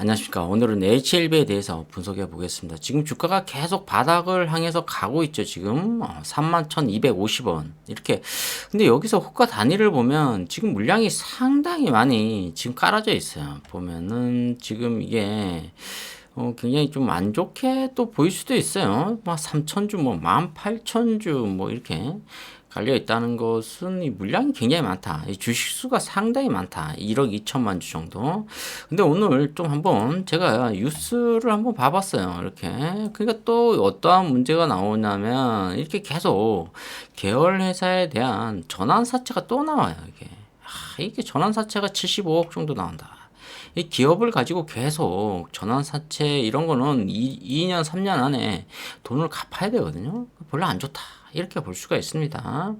안녕하십니까. 오늘은 HLB에 대해서 분석해 보겠습니다. 지금 주가가 계속 바닥을 향해서 가고 있죠. 지금 어, 31,250원 이렇게. 근데 여기서 호가 단위를 보면 지금 물량이 상당히 많이 지금 깔아져 있어요. 보면은 지금 이게 어, 굉장히 좀 안 좋게 또 보일 수도 있어요. 뭐 3,000주, 뭐 18,000주 뭐 이렇게 갈려 있다는 것은 이 물량이 굉장히 많다. 이 주식 수가 상당히 많다. 1억 2천만 주 정도. 근데 오늘 좀 한번 제가 뉴스를 한번 봐봤어요. 이렇게. 그러니까 또 어떠한 문제가 나오냐면 이렇게 계속 계열 회사에 대한 전환 사채가 또 나와요. 이게. 아, 이게 전환 사채가 75억 정도 나온다. 이 기업을 가지고 계속 전환 사채 이런 거는 2, 2년 3년 안에 돈을 갚아야 되거든요. 별로 안 좋다. 이렇게 볼 수가 있습니다.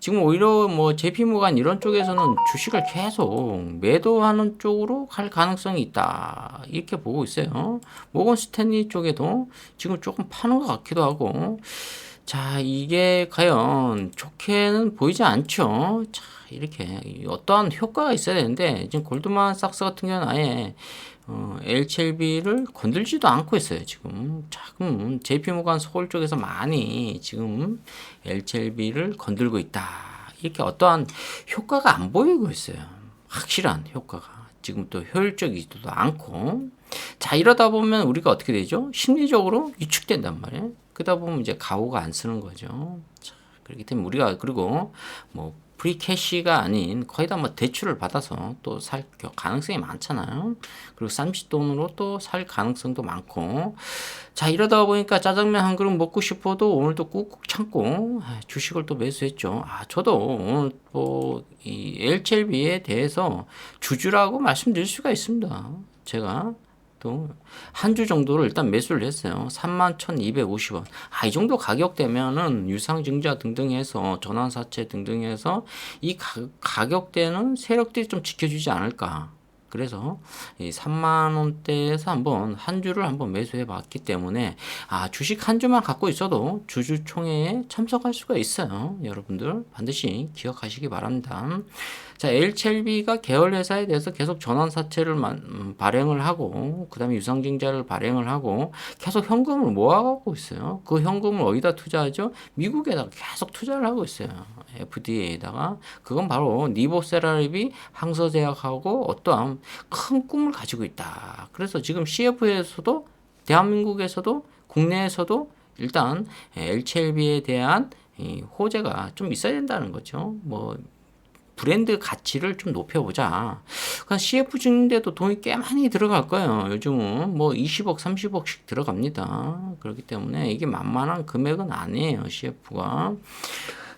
지금 오히려 뭐 제피모간 이런 쪽에서는 주식을 계속 매도하는 쪽으로 갈 가능성이 있다. 이렇게 보고 있어요. 모건 스탠리 쪽에도 지금 조금 파는 것 같기도 하고. 자, 이게 과연 좋게는 보이지 않죠. 자, 이렇게 어떠한 효과가 있어야 되는데 지금 골드만삭스 같은 경우는 아예 어, HLB를 건들지도 않고 있어요, 지금. 자금, JP모간 서울 쪽에서 많이 지금 HLB를 건들고 있다. 이렇게 어떠한 효과가 안 보이고 있어요. 확실한 효과가. 지금 또 효율적이지도 않고. 자, 이러다 보면 우리가 어떻게 되죠? 심리적으로 위축된단 말이에요. 그러다 보면 이제 가오가 안 쓰는 거죠. 자, 그렇기 때문에 우리가 그리고 뭐 프리캐시가 아닌 거의 다 뭐 대출을 받아서 또 살 가능성이 많잖아요. 그리고 쌈짓돈으로 또 살 가능성도 많고. 자, 이러다 보니까 짜장면 한 그릇 먹고 싶어도 오늘도 꾹꾹 참고 아, 주식을 또 매수했죠. 아, 저도 오늘 뭐이 LCLB에 대해서 주주라고 말씀드릴 수가 있습니다. 제가 또 한 주 정도를 일단 매수를 했어요. 31,250원. 아, 이 정도 가격대면은 유상증자 등등 해서 전환사채 등등 해서 이 가, 가격대는 세력들이 좀 지켜주지 않을까. 그래서 이 3만 원대에서 한번 한 주를 한번 매수해 봤기 때문에 아 주식 한 주만 갖고 있어도 주주총회에 참석할 수가 있어요. 여러분들 반드시 기억하시기 바랍니다. 자, HLB가 계열 회사에 대해서 계속 전환 사채를 만, 음, 발행을 하고 그다음에 유상증자를 발행을 하고 계속 현금을 모아가고 있어요. 그 현금을 어디다 투자하죠? 미국에다가 계속 투자를 하고 있어요. FDA에다가 그건 바로 니보세라립이 항서제약하고 어떠한 큰 꿈을 가지고 있다. 그래서 지금 CF에서도 대한민국에서도 국내에서도 일단 LCLB에 대한 이 호재가 좀 있어야 된다는 거죠. 뭐 브랜드 가치를 좀 높여보자. 그러니까 CF 중인데도 돈이 꽤 많이 들어갈 거예요. 요즘은 뭐 20억, 30억씩 들어갑니다. 그렇기 때문에 이게 만만한 금액은 아니에요. CF가.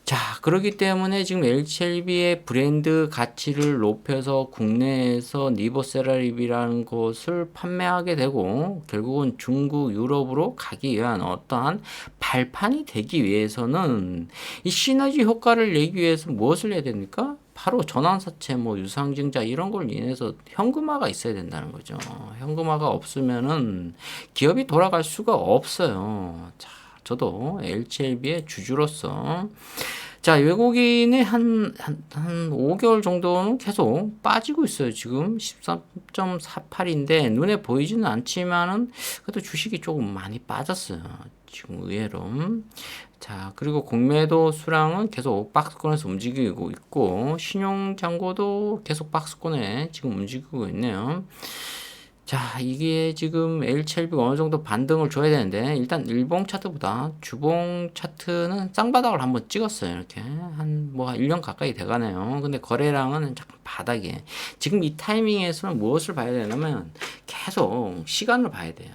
자, 그렇기 때문에 지금 HLB의 브랜드 가치를 높여서 국내에서 니버세라립이라는 것을 판매하게 되고 결국은 중국, 유럽으로 가기 위한 어떠한 발판이 되기 위해서는 이 시너지 효과를 내기 위해서 무엇을 해야 됩니까? 바로 전환사채, 뭐 유상증자 이런 걸 인해서 현금화가 있어야 된다는 거죠. 현금화가 없으면은 기업이 돌아갈 수가 없어요. 자, 저도 LCLB의 주주로서 자, 외국인이 한, 한, 한 5개월 정도는 계속 빠지고 있어요. 지금 13.48인데 눈에 보이지는 않지만은 그래도 주식이 조금 많이 빠졌어요. 지금 의외로. 자, 그리고 공매도 수량은 계속 박스권에서 움직이고 있고, 신용잔고도 계속 박스권에 지금 움직이고 있네요. 자, 이게 지금 LCLB가 어느 정도 반등을 줘야 되는데, 일단 일봉 차트보다 주봉 차트는 쌍바닥을 한번 찍었어요. 이렇게. 한, 뭐, 1년 가까이 돼가네요. 근데 거래량은 잠깐 바닥에. 지금 이 타이밍에서는 무엇을 봐야 되냐면, 계속 시간을 봐야 돼요.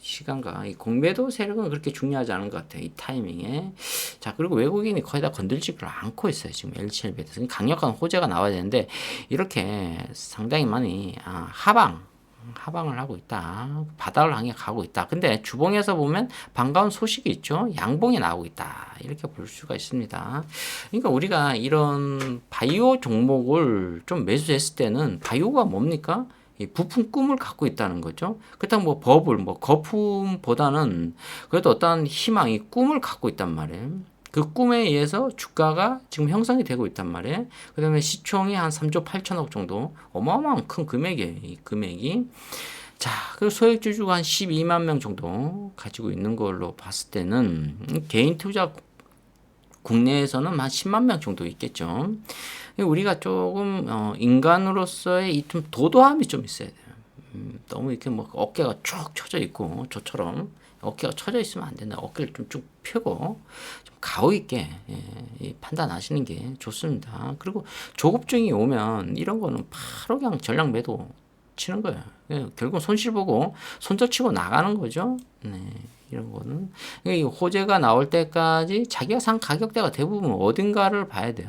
시간과 이 공매도 세력은 그렇게 중요하지 않은 것 같아요. 이 타이밍에. 자, 그리고 외국인이 거의 다 건들지를 않고 있어요. 지금 LCLB에 대해서. 강력한 호재가 나와야 되는데, 이렇게 상당히 많이, 아, 하방. 하방을 하고 있다. 바닥을 향해 가고 있다. 근데 주봉에서 보면 반가운 소식이 있죠. 양봉이 나오고 있다. 이렇게 볼 수가 있습니다. 그러니까 우리가 이런 바이오 종목을 좀 매수했을 때는 바이오가 뭡니까? 이 부품 꿈을 갖고 있다는 거죠. 그렇다면 뭐 버블, 뭐 거품보다는 그래도 어떤 희망이 꿈을 갖고 있단 말이에요. 그 꿈에 의해서 주가가 지금 형성이 되고 있단 말이에요. 그 다음에 시총이 한 3조 8천억 정도 어마어마한 큰 금액이에요. 이 금액이. 자, 그 소액주주가 한 12만 명 정도 가지고 있는 걸로 봤을 때는 음, 개인 투자 국내에서는 한 10만 명 정도 있겠죠. 우리가 조금 어, 인간으로서의 이 좀 도도함이 좀 있어야 돼요. 음, 너무 이렇게 뭐 어깨가 쭉 쳐져 있고 저처럼 어깨가 쳐져 있으면 안 된다. 어깨를 좀 쭉 펴고 좀 가오 있게 예, 이 판단하시는 게 좋습니다. 그리고 조급증이 오면 이런 거는 바로 그냥 전량 매도 치는 거예요. 예, 결국 손실 보고 손절 치고 나가는 거죠. 네, 이런 거는 이 호재가 나올 때까지 자기가 산 가격대가 대부분 어딘가를 봐야 돼요.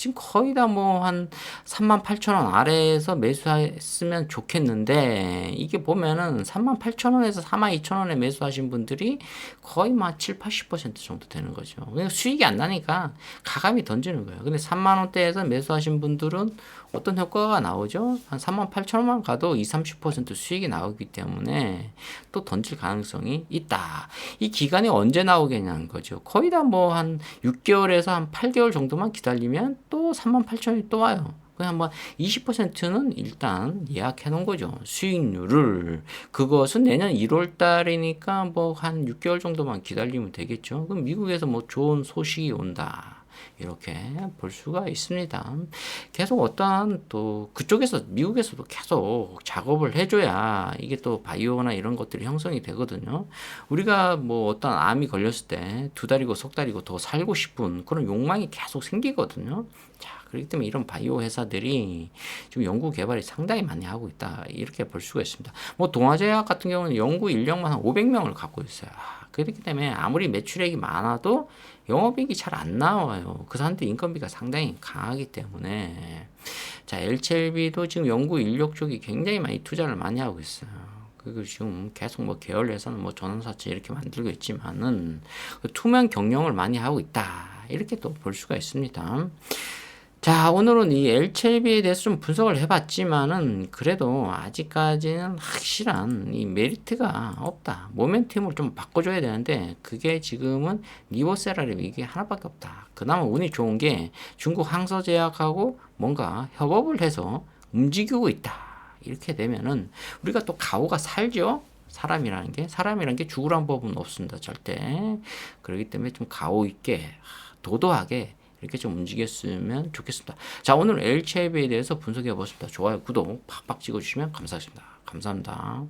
지금 거의 다 뭐 한 3만 8천 원 아래에서 매수했으면 좋겠는데 이게 보면은 3만 8천 원에서 4만 2천 원에 매수하신 분들이 거의 막 7, 80% 정도 되는 거죠. 그러니까 수익이 안 나니까 가감이 던지는 거예요. 근데 3만 원대에서 매수하신 분들은 어떤 효과가 나오죠? 한 3만 8천 원만 가도 2, 30% 수익이 나오기 때문에 또 던질 가능성이 있다. 이 기간이 언제 나오겠냐는 거죠. 거의 다 뭐 한 6개월에서 한 8개월 정도만 기다리면 또 3만 8천 원이 또 와요. 그냥 뭐 20%는 일단 예약해 놓은 거죠. 수익률을. 그것은 내년 1월 달이니까 뭐 한 6개월 정도만 기다리면 되겠죠. 그럼 미국에서 뭐 좋은 소식이 온다. 이렇게 볼 수가 있습니다. 계속 어떠한 또 그쪽에서 미국에서도 계속 작업을 해줘야 이게 또 바이오나 이런 것들이 형성이 되거든요. 우리가 뭐 어떤 암이 걸렸을 때 두 달이고 석 달이고 더 살고 싶은 그런 욕망이 계속 생기거든요. 자, 그렇기 때문에 이런 바이오 회사들이 지금 연구 개발이 상당히 많이 하고 있다. 이렇게 볼 수가 있습니다. 뭐 동아제약 같은 경우는 연구 인력만 한 500명을 갖고 있어요. 아, 그렇기 때문에 아무리 매출액이 많아도 영업이익이 잘 안 나와요. 그 사람들 인건비가 상당히 강하기 때문에 자 LCLB도 지금 연구 인력 쪽이 굉장히 많이 투자를 많이 하고 있어요. 그리고 지금 계속 뭐 계열에서는 뭐 전원사채 이렇게 만들고 있지만은 그 투명 경영을 많이 하고 있다 이렇게 또 볼 수가 있습니다. 자, 오늘은 이 LCLB에 대해서 좀 분석을 해봤지만은 그래도 아직까지는 확실한 이 메리트가 없다. 모멘텀을 좀 바꿔줘야 되는데 그게 지금은 리버세라리 이게 하나밖에 없다. 그나마 운이 좋은 게 중국 항서제약하고 뭔가 협업을 해서 움직이고 있다. 이렇게 되면은 우리가 또 가오가 살죠. 사람이라는 게 사람이라는 게 죽으란 법은 없습니다. 절대. 그렇기 때문에 좀 가오 있게 도도하게 이렇게 좀 움직였으면 좋겠습니다. 자, 오늘 LCIB에 대해서 분석해 보겠습니다. 좋아요, 구독 팍팍 찍어주시면 감사하겠습니다. 감사합니다.